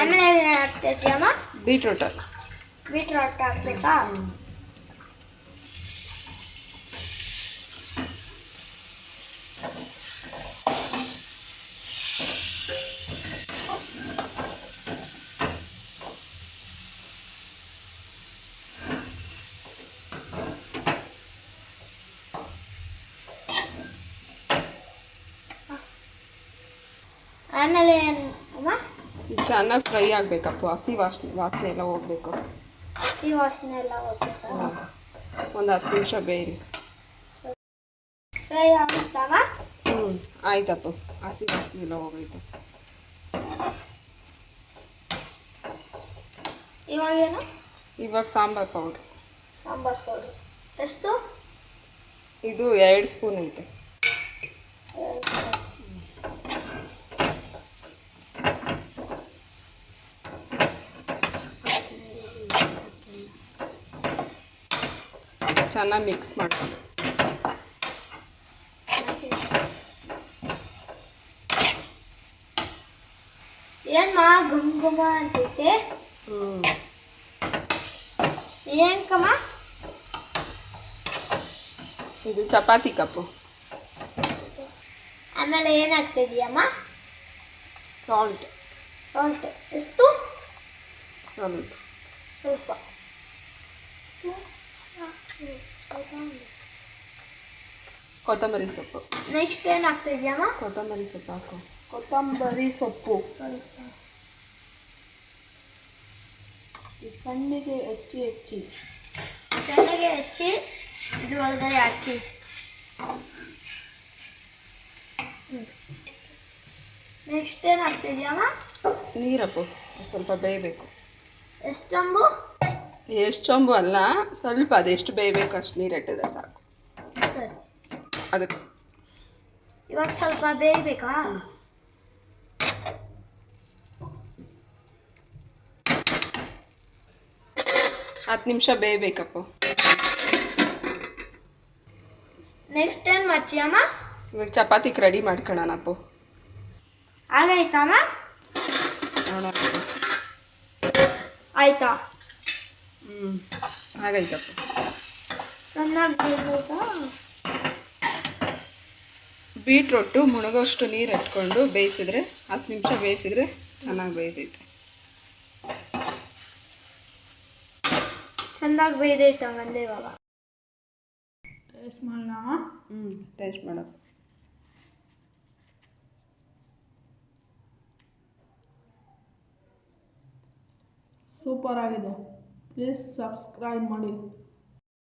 ಆಮೇಲೆ ಏನು ಹಾಕ್ತಾ ಇದೆಯಮ್ಮ ಬೀಟ್ರೋಟ್ ಬೀಟ್ರೋಟ್ ಹಾಕ್ಬೇಕಾ? ಆಮೇಲೆ ಏನು? ಅಮ್ಮ ಚೆನ್ನಾಗಿ ಫ್ರೈ ಆಗಬೇಕಪ್ಪ. ಹಸಿ ವಾಸನೆ ವಾಸನೆ ಎಲ್ಲ ಹೋಗ್ಬೇಕು. ಹಸಿ ವಾಸನೆ ಎಲ್ಲ ಹೋಗ್ಬೇಕು? ಒಂದು ಹತ್ತು ನಿಮಿಷ ಬೇಯಿರಿ. ಫ್ರೈ ಆಗುತ್ತಾ ಹ್ಞೂ ಆಯ್ತಪ್ಪ. ಹಸಿ ವಾಸನೆ ಎಲ್ಲ ಹೋಗೈತೆ. ಇವಾಗೇನು ಇವಾಗ ಸಾಂಬಾರು ಪೌಡ್ರ್. ಸಾಂಬಾರ್ ಪೌಡ್ರ್. ಎಷ್ಟು? ಇದು ಎರಡು ಸ್ಪೂನ್ ಐತೆ. ಚೆನ್ನಾಗಿ ಮಿಕ್ಸ್ ಮಾಡ್ಕೊಂಡು ಏನಮ್ಮ ಗುಮ್ ಗುಮ ಅಂತೈತೆ ಹ್ಞೂ ಏನ್ ಕಮ್ಮ ಇದು ಚಪಾತಿ ಕಪ್ಪು. ಆಮೇಲೆ ಏನಾಗ್ತಿದೆಯಮ್ಮ? ಸಾಲ್ಟ್ ಸಾಲ್ಟ್ ಎಷ್ಟು? ಸ್ವಲ್ಪ. ಸ್ವಲ್ಪ. ಕೊತ್ತಂಬರಿ ಸೊಪ್ಪು. ನೆಕ್ಸ್ಟ್ ಏನು ಹಾಕ್ತಿದ್ಯಮ್ಮ ಕೊತ್ತಂಬರಿ ಸೊಪ್ಪು ಹಾಕು. ಕೊತ್ತಂಬರಿ ಸೊಪ್ಪು. ಸಣ್ಣಗೆ ಹೆಚ್ಚಿ ಹೆಚ್ಚಿ. ಸಣ್ಣಗೆ ಹೆಚ್ಚಿ ಇದು ಒಳಗಡೆ ಹಾಕಿ. ನೆಕ್ಸ್ಟ್ ಏನು ಹಾಕ್ತಾ ಇದೆಯಮ್ಮ ನೀರಪ್ಪು ಸ್ವಲ್ಪ ಬೇಯಬೇಕು. ಎಷ್ಟು ಚಂಬು? ಎಷ್ಟು ಚೊಂಬು ಅಲ್ಲ ಸ್ವಲ್ಪ ಅದೆಷ್ಟು ಬೇಯಬೇಕು ಅಷ್ಟು ನೀರು ಇಟ್ಟಿದ್ರೆ ಸಾಕು. ಸರಿ. ಅದಕ್ಕೆ ಇವಾಗ ಸ್ವಲ್ಪ ಬೇಯಬೇಕಾ? ಹತ್ತು ನಿಮಿಷ ಬೇಯಬೇಕಪ್ಪ. ನೆಕ್ಸ್ಟ್ ಏನು ಮಾಡ್ತೀಯಮ್ಮ? ಇವಾಗ ಚಪಾತಿಗೆ ರೆಡಿ ಮಾಡ್ಕೊಳ್ಳೋಣಪ್ಪ. ಆಗೈತಮ್ಮ ನೋಡೋಣ. ಆಯ್ತಾ? ಹ್ಞೂ ಆಗೈತಪ್ಪ ಚೆನ್ನಾಗಿ ಬೀಟ್ರೋಟು ಬೀಟ್ರೊಟ್ಟು ಮುಳುಗೋಷ್ಟು ನೀರು ಇಟ್ಕೊಂಡು ಬೇಯಿಸಿದ್ರೆ ಹತ್ತು ನಿಮಿಷ ಬೇಯಿಸಿದ್ರೆ ಚೆನ್ನಾಗಿ ಬೇಯ್ದೈತೆ ಚೆನ್ನಾಗಿ ಬೇಯ್ದೈತೆ ಹಂಗಂದ್ರೆ ಇವಾಗ? ಟೇಸ್ಟ್ ಮಾಡೋಣ ಹ್ಞೂ ಟೇಸ್ಟ್ ಮಾಡೋಣ ಸೂಪರ್ ಆಗಿದೆ. ಪ್ಲೀಸ್ ಸಬ್ಸ್ಕ್ರೈಬ್ ಮಾಡಿ